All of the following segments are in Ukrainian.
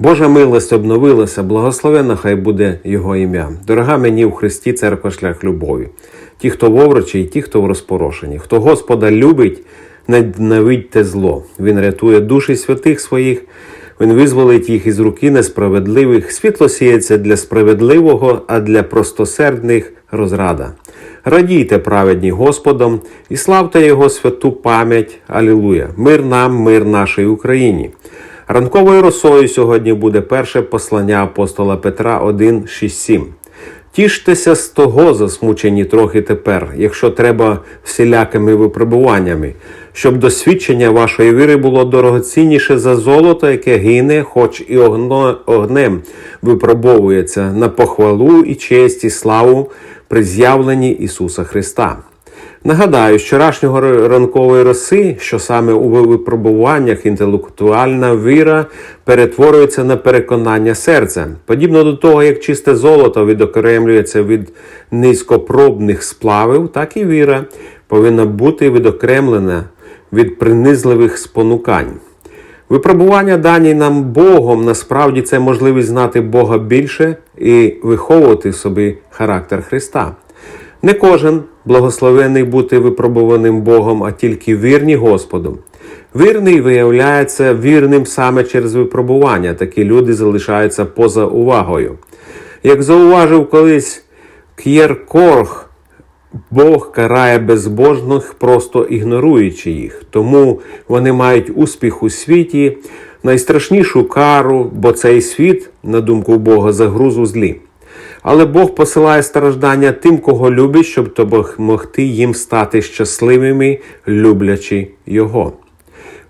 Божа милость обновилася, благословенна хай буде Його ім'я. Дорога мені у Христі церква шлях любові. Ті, хто в оврочі, і ті, хто в розпорошенні. Хто Господа любить, ненавидьте зло. Він рятує душі святих своїх, він визволить їх із руки несправедливих. Світло сіється для справедливого, а для простосердних розрада. Радійте праведні Господом і славте Його святу пам'ять. Алілуя! Мир нам, мир нашій Україні. Ранковою росою сьогодні буде перше послання апостола Петра 1, 6, 7. Тіштеся з того, засмучені трохи тепер, якщо треба всілякими випробуваннями, щоб досвідчення вашої віри було дорогоцінніше за золото, яке гине, хоч і огнем випробовується на похвалу і честь і славу при з'явленні Ісуса Христа. Нагадаю, вчорашнього ранкової роси, що саме у випробуваннях інтелектуальна віра перетворюється на переконання серця, подібно до того, як чисте золото відокремлюється від низькопробних сплавів, так і віра повинна бути відокремлена від принизливих спонукань. Випробування дані нам Богом насправді це можливість знати Бога більше і виховувати собі характер Христа. Не кожен благословений бути випробуваним Богом, а тільки вірні Господу. Вірний виявляється вірним саме через випробування. Такі люди залишаються поза увагою. Як зауважив колись К'єр Корх, Бог карає безбожних, просто ігноруючи їх. Тому вони мають успіх у світі, найстрашнішу кару, бо цей світ, на думку Бога, загруз у злі. Але Бог посилає страждання тим, кого любить, щоб допомогти їм стати щасливими, люблячи Його.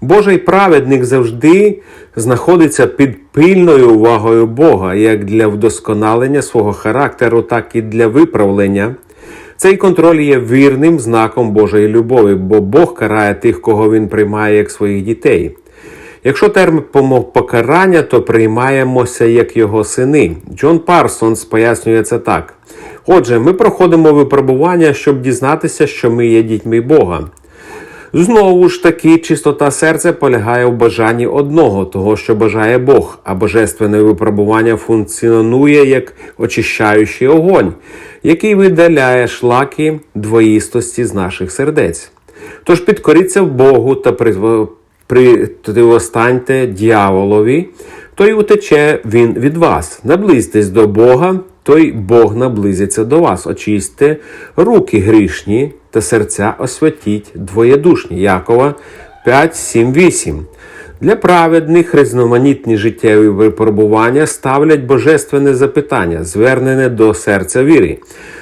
Божий праведник завжди знаходиться під пильною увагою Бога, як для вдосконалення свого характеру, так і для виправлення. Цей контроль є вірним знаком Божої любові, бо Бог карає тих, кого Він приймає як своїх дітей. Якщо термін покарання, то приймаємося як його сини. Джон Парсонс пояснює це так. Отже, ми проходимо випробування, щоб дізнатися, що ми є дітьми Бога. Знову ж таки, чистота серця полягає в бажанні одного, того, що бажає Бог, а божественне випробування функціонує як очищаючий огонь, який видаляє шлаки двоїстості з наших сердець. Тож підкоріться Богу та противостаньте дьяволові, то й утече він від вас. Наблизьтесь до Бога, то й Бог наблизиться до вас. Очисьте руки грішні та серця освятіть двоєдушні. Якова 5, 7, 8. Для праведних різноманітні життєві випробування ставлять божественне запитання, звернене до серця віри.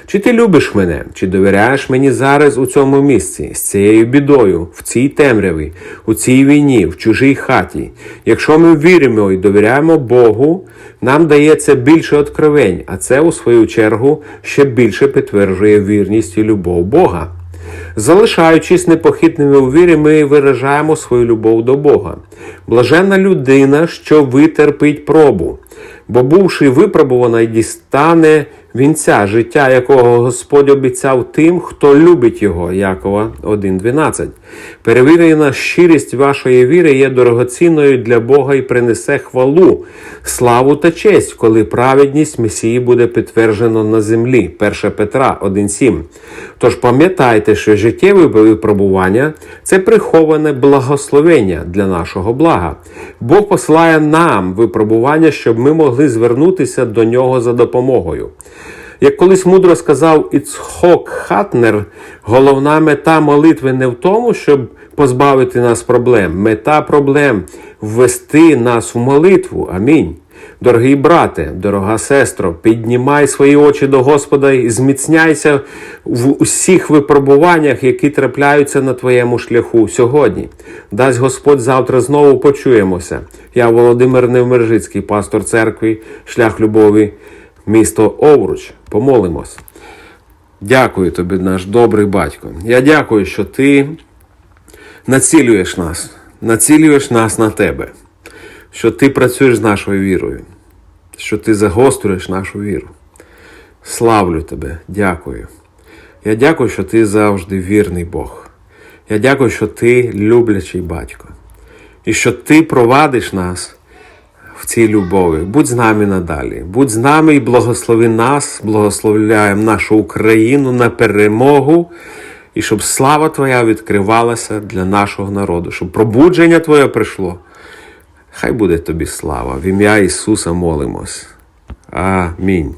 Чи ти любиш мене, чи довіряєш мені зараз у цьому місці, з цією бідою, в цій темряві, у цій війні, в чужій хаті? Якщо ми віримо і довіряємо Богу, нам дається більше откровень, а це, у свою чергу, ще більше підтверджує вірність і любов Бога. Залишаючись непохитними у вірі, ми виражаємо свою любов до Бога. Блаженна людина, що витерпить пробу, бо, бувши випробувана, дістане вінця, життя, якого Господь обіцяв тим, хто любить його. Якова 1.12. Перевірена щирість вашої віри є дорогоцінною для Бога і принесе хвалу, славу та честь, коли праведність Месії буде підтверджено на землі. 1 Петра 1.7. Тож пам'ятайте, що життєве випробування це приховане благословення для нашого блага. Бог посилає нам випробування, щоб ми могли звернутися до нього за допомогою. Як колись мудро сказав Іцхок Хатнер, головна мета молитви не в тому, щоб позбавити нас проблем. Мета проблем ввести нас в молитву. Амінь. Дорогий брате, дорога сестро, піднімай свої очі до Господа і зміцняйся в усіх випробуваннях, які трапляються на твоєму шляху сьогодні. Дасть Господь завтра знову почуємося. Я Володимир Невмержицький, пастор церкви, шлях любові, місто Овруч. Помолимось. Дякую тобі, наш добрий батько. Я дякую, що ти націлюєш нас, націлюєш нас на тебе що ти працюєш з нашою вірою, що ти загострюєш нашу віру. Славлю тебе, дякую. Я дякую, що ти завжди вірний Бог. Я дякую, що ти люблячий батько. І що ти провадиш нас в цій любові. Будь з нами надалі. Будь з нами і благослови нас, благословляємо нашу Україну на перемогу. І щоб слава Твоя відкривалася для нашого народу, щоб пробудження Твоє прийшло. Хай буде тобі слава. В ім'я Ісуса молимось. Амінь.